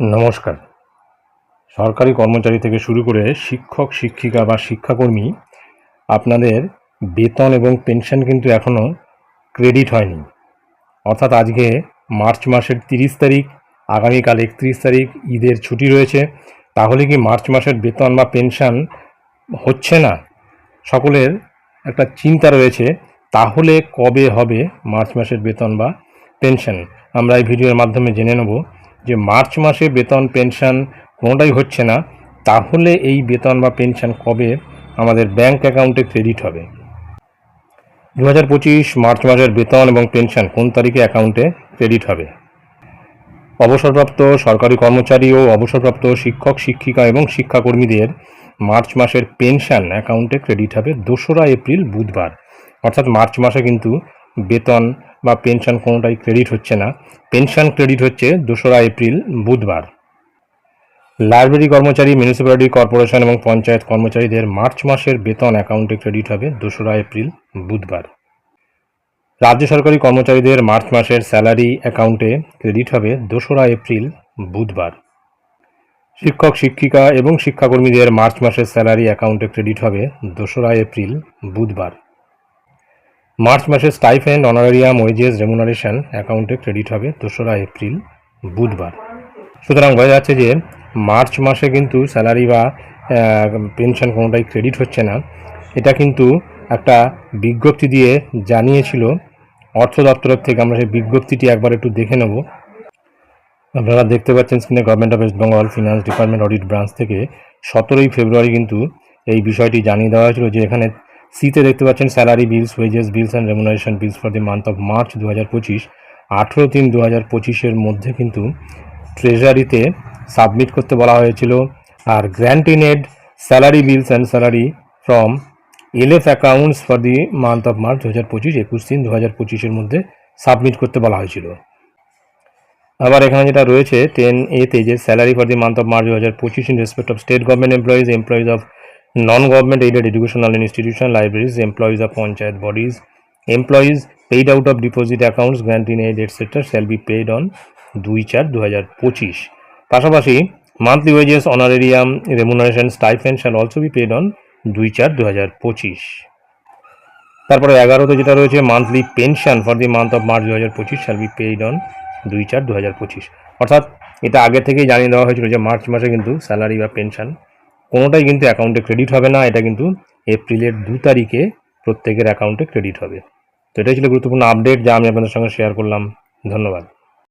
নমস্কার। সরকারি কর্মচারী থেকে শুরু করে শিক্ষক, শিক্ষিকা বা শিক্ষাকর্মী, আপনাদের বেতন এবং পেনশন কিন্তু এখনও ক্রেডিট হয়নি। অর্থাৎ আজকে মার্চ মাসের তিরিশ তারিখ, আগামীকাল একত্রিশ তারিখ, ঈদের ছুটি রয়েছে। তাহলে কি মার্চ মাসের বেতন বা পেনশন হচ্ছে না? সকলের একটা চিন্তা রয়েছে, তাহলে কবে হবে মার্চ মাসের বেতন বা পেনশন? আমরা এই ভিডিওর মাধ্যমে জেনে নেব। যে মার্চ মাসে বেতন, পেনশন কোনোটাই হচ্ছে না, তাহলে এই বেতন বা পেনশন কবে আমাদের ব্যাংক অ্যাকাউন্টে ক্রেডিট হবে? দু হাজার পঁচিশ মার্চ মাসের বেতন এবং পেনশন কোন তারিখে অ্যাকাউন্টে ক্রেডিট হবে? অবসরপ্রাপ্ত সরকারি কর্মচারী ও অবসরপ্রাপ্ত শিক্ষক, শিক্ষিকা এবং শিক্ষাকর্মীদের মার্চ মাসের পেনশন অ্যাকাউন্টে ক্রেডিট হবে দোসরা এপ্রিল বুধবার। অর্থাৎ মার্চ মাসে কিন্তু বেতন বা পেনশন কোনোটাই ক্রেডিট হচ্ছে না। পেনশন ক্রেডিট হচ্ছে দোসরা এপ্রিল, বুধবার। লাইব্রেরি কর্মচারী মিউনিসিপ্যালিটি কর্পোরেশন এবং পঞ্চায়েত কর্মচারীদের মার্চ মাসের বেতন অ্যাকাউন্টে ক্রেডিট হবে দোসরা এপ্রিল, বুধবার। রাজ্য সরকারি কর্মচারীদের মার্চ মাসের স্যালারি অ্যাকাউন্টে ক্রেডিট হবে দোসরা এপ্রিল, বুধবার। শিক্ষক, শিক্ষিকা এবং শিক্ষাকর্মীদের মার্চ মাসের স্যালারি অ্যাকাউন্টে ক্রেডিট হবে দোসরা এপ্রিল, বুধবার। মার্চ মাসের স্টাইফেন্ড অনারেরিয়াম ওয়েজেস রেমুনারেশন অ্যাকাউন্টে ক্রেডিট হবে দোসরা এপ্রিল, বুধবার। সুতরাং বোঝা যাচ্ছে যে মার্চ মাসে কিন্তু স্যালারি বা পেনশন কোনোটাই ক্রেডিট হচ্ছে না। এটা কিন্তু একটা বিজ্ঞপ্তি দিয়ে জানিয়েছিল অর্থ দপ্তরের থেকে। আমরা সেই বিজ্ঞপ্তিটি একবার একটু দেখে নেব। আপনারা দেখতে পাচ্ছেন স্ক্রিনে government of West Bengal finance department audit branch থেকে সতেরোই ফেব্রুয়ারি কিন্তু এই বিষয়টি জানিয়ে দেওয়া হয়েছিল যে এখানে সিতে দেখতে পাচ্ছেন salary bills wages bills and remuneration bills for the month of March দু হাজার পঁচিশ। আঠেরো তিন দু হাজার পঁচিশের মধ্যে কিন্তু ট্রেজারিতে সাবমিট করতে বলা হয়েছিল। আর grant in aid salary bills and salary from LF accounts for the month of March দু হাজার পঁচিশ, একুশ তিন দু হাজার পঁচিশের মধ্যে সাবমিট করতে বলা হয়েছিল। আবার এখানে যেটা রয়েছে টেন এতে যে salary for the month of March দু হাজার পঁচিশ in respect of state government employees employees of non-government aided educational institution, libraries, employees of panchayat bodies. Employees paid out of deposit accounts granting aid etc shall be paid on দুই চার দু হাজার পঁচিশ। পাশাপাশি monthly wages honorarium remuneration stipend shall also be paid on দুই চার দু হাজার পঁচিশ। তারপরে এগারোতে যেটা রয়েছে monthly pension for the month of March দু হাজার পঁচিশ শ্যাল বি পেইড অন দুই চার দু হাজার পঁচিশ। অর্থাৎ এটা আগে থেকেই জানিয়ে দেওয়া হয়েছিল যে মার্চ মাসে কিন্তু স্যালারি বা পেনশন কোনোটাই কিন্তু অ্যাকাউন্টে ক্রেডিট হবে না, এটা কিন্তু এপ্রিলের দু তারিখে প্রত্যেকের অ্যাকাউন্টে ক্রেডিট হবে। তো এটাই ছিল গুরুত্বপূর্ণ আপডেট যা আমি আপনাদের সঙ্গে শেয়ার করলাম। ধন্যবাদ।